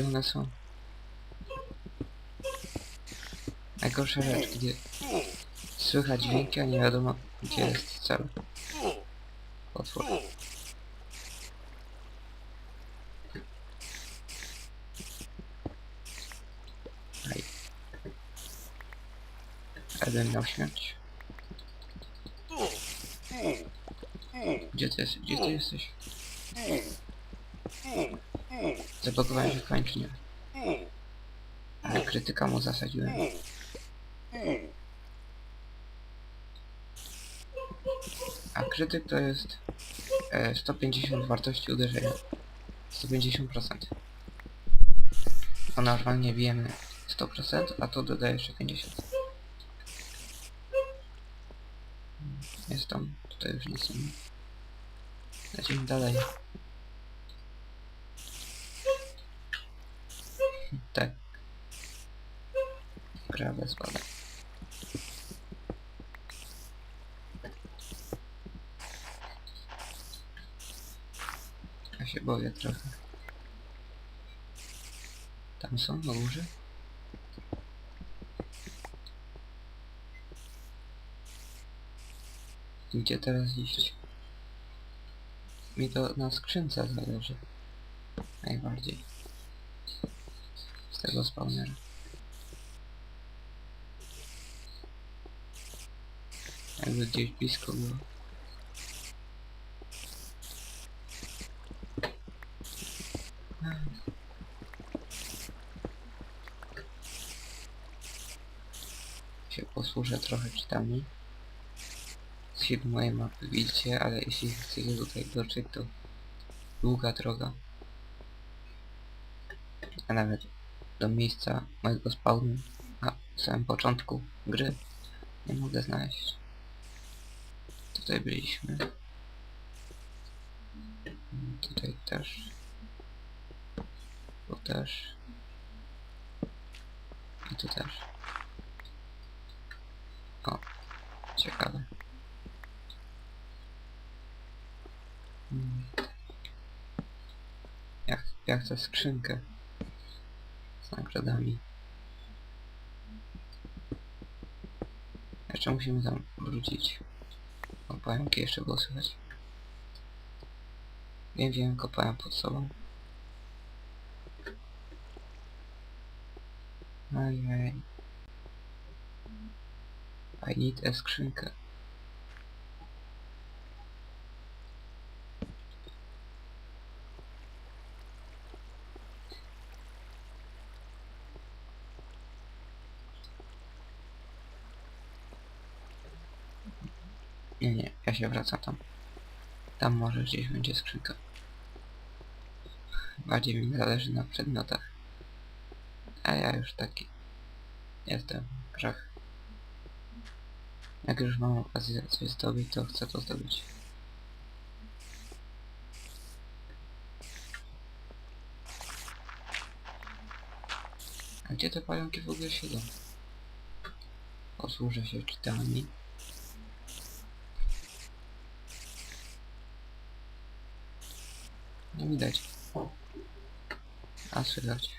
Gdzie one są? Najgorsza rzecz, gdzie słychać dźwięki, a nie wiadomo gdzie jest cel. Potwór. Aj. Jeden miał śmierć. Gdzie ty? Gdzie ty jesteś? Zablokowałem się w końcu, nie? Ale krytyka mu zasadziłem. A krytyk to jest e, 150 wartości uderzenia. 150%. A normalnie bijemy 100%, a to dodaje jeszcze 50%. Jest tam, tutaj już nic nie. Lecimy dalej. Tak. Bez badań. Ja się boję trochę. Tam są na górze? Gdzie teraz iść? Mi to na skrzynce zależy. Najbardziej. Z tego spawnera. Jakby gdzieś blisko było. się posłużę trochę czytami. Z mojej mapy widzicie, ale jeśli chcecie tutaj dotrzeć, to długa droga. A nawet do miejsca mojego spawnu na samym początku gry nie mogę znaleźć. Tutaj byliśmy. Tutaj też. Tu też. I tu też. O, ciekawe. Hmm. Ja, ch- ja chcę skrzynkę z nagrodami. Jeszcze musimy tam wrócić. Pająki jeszcze było słychać. Wiem, wiem, kopałem pod sobą. Ajaj. I need a skrzynkę. Nie, nie, ja się wracam tam. Tam może gdzieś będzie skrzynka. Bardziej mi zależy na przedmiotach. A ja już taki jestem grzech. Jak już mam okazję coś zdobyć, to chcę to zdobyć. A gdzie te pająki w ogóle siedzą? Posłużę się czytami. Widać. A słychać.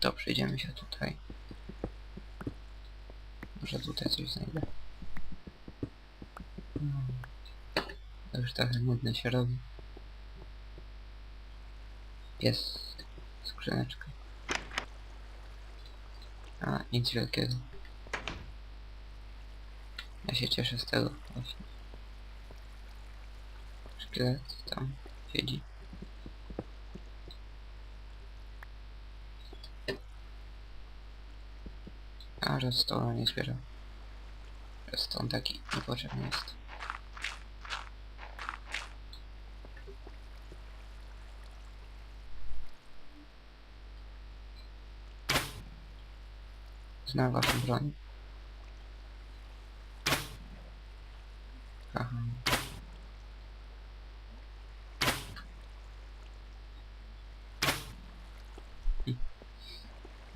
To przejdziemy się tutaj. Może tutaj coś znajdę. To już trochę nudne się robi. Jest skrzyneczka. A, nic wielkiego. Ja się cieszę z tego właśnie. Szkielet tam siedzi. A, że stoła nie zbierał. Redstone taki niepotrzebny jest. Znam waszą broń.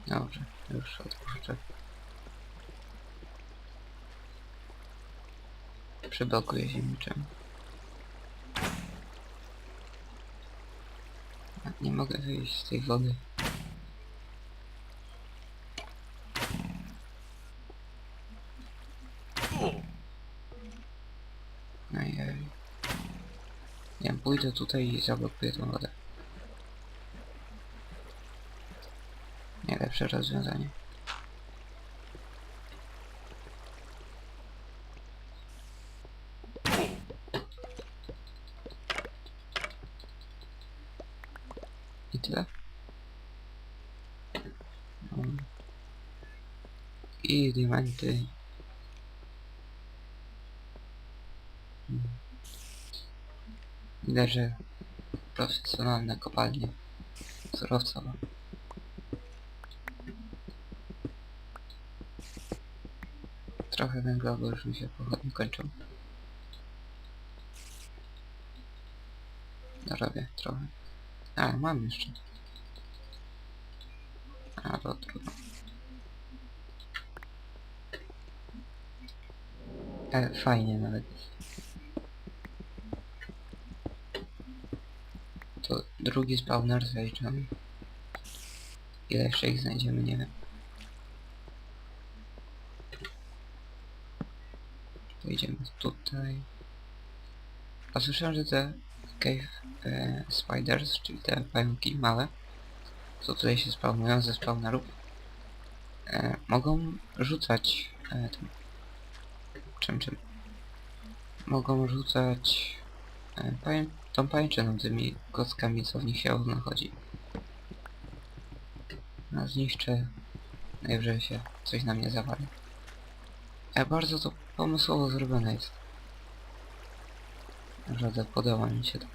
Dobrze, już odpuszczę. Przyblokuję się niczym. Nie mogę wyjść z tej wody. No Najej. Ja pójdę tutaj i zablokuję tą wodę. Nie lepsze rozwiązanie. I tyle. No. I diamenty. Hmm. Widać, że profesjonalne kopalnie surowcowe. Trochę węgla, bo już mi się pochodnie kończą. Robię trochę. A, mam jeszcze. A, to trudno. Ale fajnie nawet. To drugi spawner zaliczamy. Ile jeszcze ich znajdziemy, nie wiem. Pojedziemy tutaj. A słyszałem, że te cave e, spiders, czyli te pająki małe, co tutaj się spawnują ze spawnerów, e, mogą rzucać e, tym, czym czym mogą rzucać e, tą pajęczyną tymi kockami co w nich się znachodzi. No zniszczę najwyżej się coś na mnie zawali. E, bardzo to pomysłowo zrobione jest. Naprawdę podoba mi się to.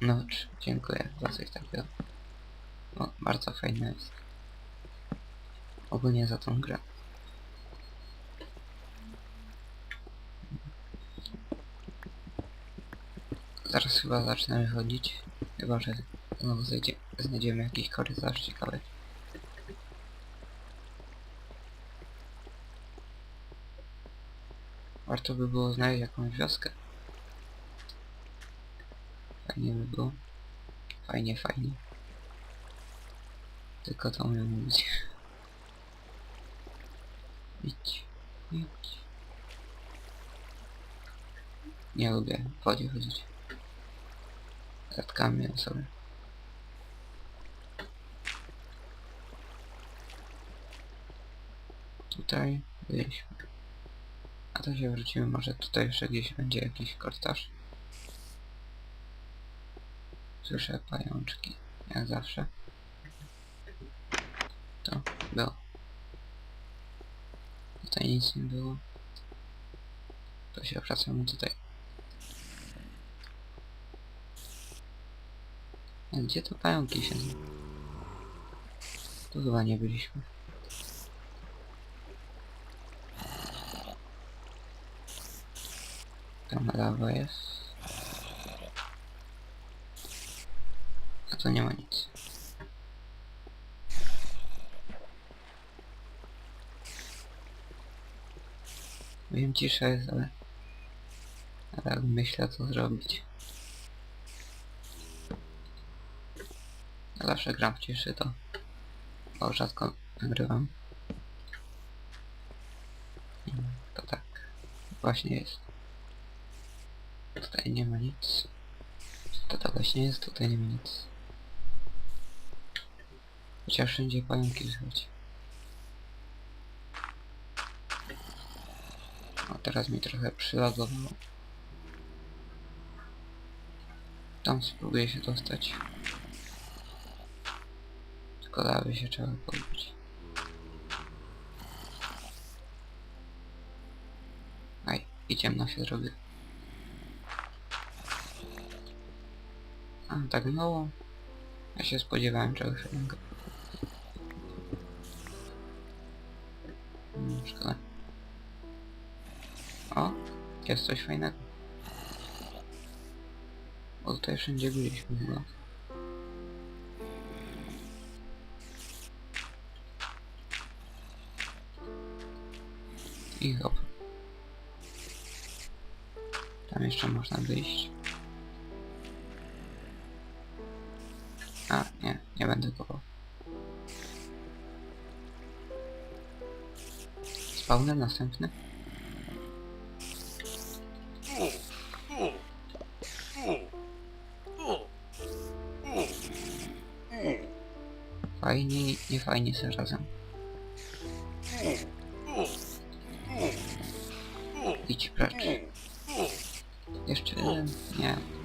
No, dziękuję za coś takiego. No, bardzo fajne jest. Ogólnie za tą grę. Zaraz chyba zacznę wychodzić. Chyba, że znowu znajdziemy jakiś korytarz ciekawy. Warto by było znaleźć jakąś wioskę. Fajnie by było. Fajnie, fajnie. Tylko to umiem mówić. Idź, idź. Nie lubię w wodzie chodzić. Zatkamy ją sobie. Tutaj byliśmy. A to się wrócimy, może tutaj jeszcze gdzieś będzie jakiś korytarz. Słyszę pajączki, jak zawsze. To było. Tutaj nic nie było. To się wracamy tutaj. A gdzie to pająki się? Tu chyba nie byliśmy. Tam lawa jest. A to nie ma nic. Wiem, cisza jest, ale... Ale myślę, co zrobić. Ja zawsze gram w ciszy, to... Bo rzadko nagrywam. To tak. Właśnie jest. Tutaj nie ma nic. To tak właśnie jest, tutaj nie ma nic. Chociaż wszędzie pająki słychać. O, teraz mi trochę przylagowało. Tam spróbuję się dostać. Tylko lawy się trzeba pozbyć. Aj, i ciemno się zrobi. A, tak mało? Ja się spodziewałem czegoś innego. Szkoda. O, jest coś fajnego. Bo tutaj wszędzie byliśmy chyba. I hop. Tam jeszcze można wyjść. A, nie, nie będę kopał. Spawner następny? Fajnie, nie fajnie zarazem. Idź precz. Jeszcze jeden? Nie.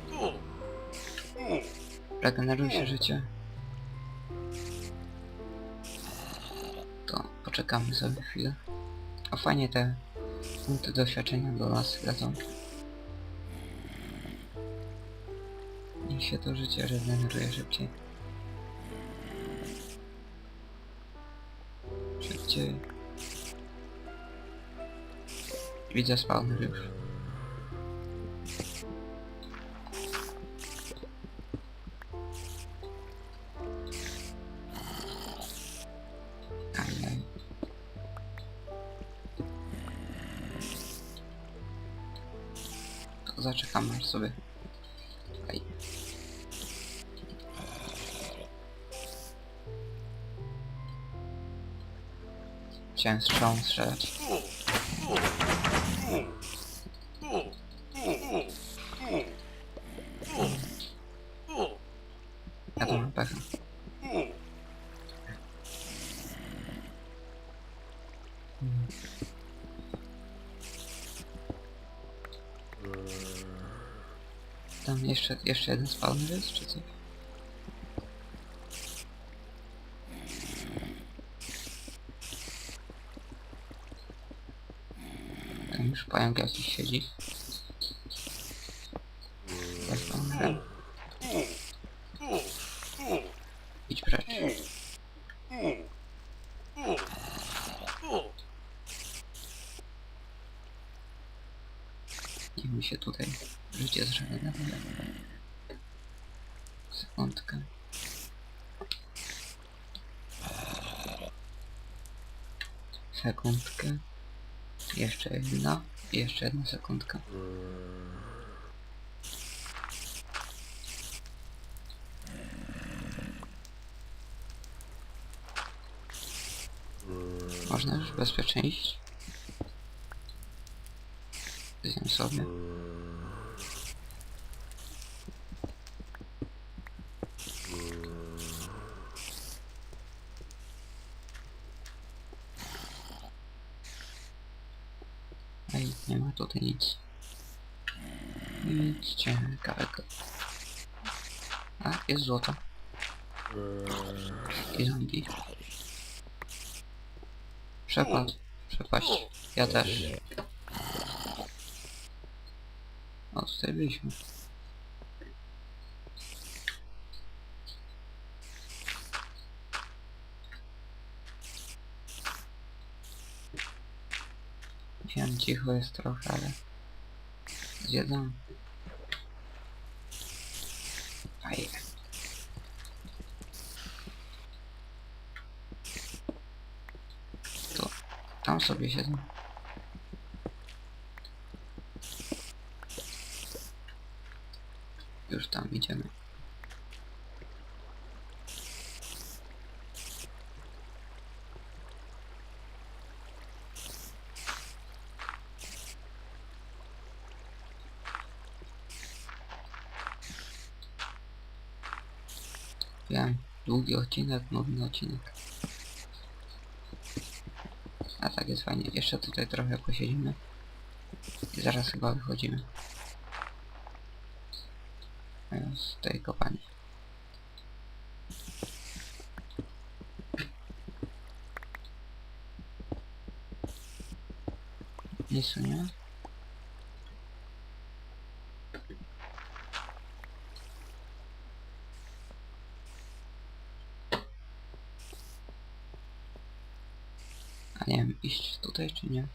Regeneruj się życie. To poczekamy sobie chwilę. A fajnie te punkty doświadczenia do nas lecą. Niech się to życie regeneruje szybciej. Szybciej. Widzę spawner już. Strzałą strzelać. Ja to mam. Mm. Tam jeszcze, jeszcze jeden spawner jest, czy coś? Już pająk jakiś siedzi. Za spawnerem. Idź precz. Niech mi się tutaj życie zregeneruje. Sekundkę. Sekundkę. Jeszcze jedna. Jeszcze jedna sekundka. Można już bezpiecznie iść? Sobie. Nie ma tutaj nic. Nic ciekawego. A, jest złoto. I zombie. Przepadł. Przepaść. Ja też. O, tutaj byliśmy. Wiem, cicho jest trochę, ale... Zjedzą. Fajnie. To tam sobie siedzą. Już tam idziemy. Wiem, długi odcinek, nudny odcinek. A tak jest fajnie. Jeszcze tutaj trochę posiedzimy. I zaraz chyba wychodzimy. Z tej kopalni. Tu nie ma? A nie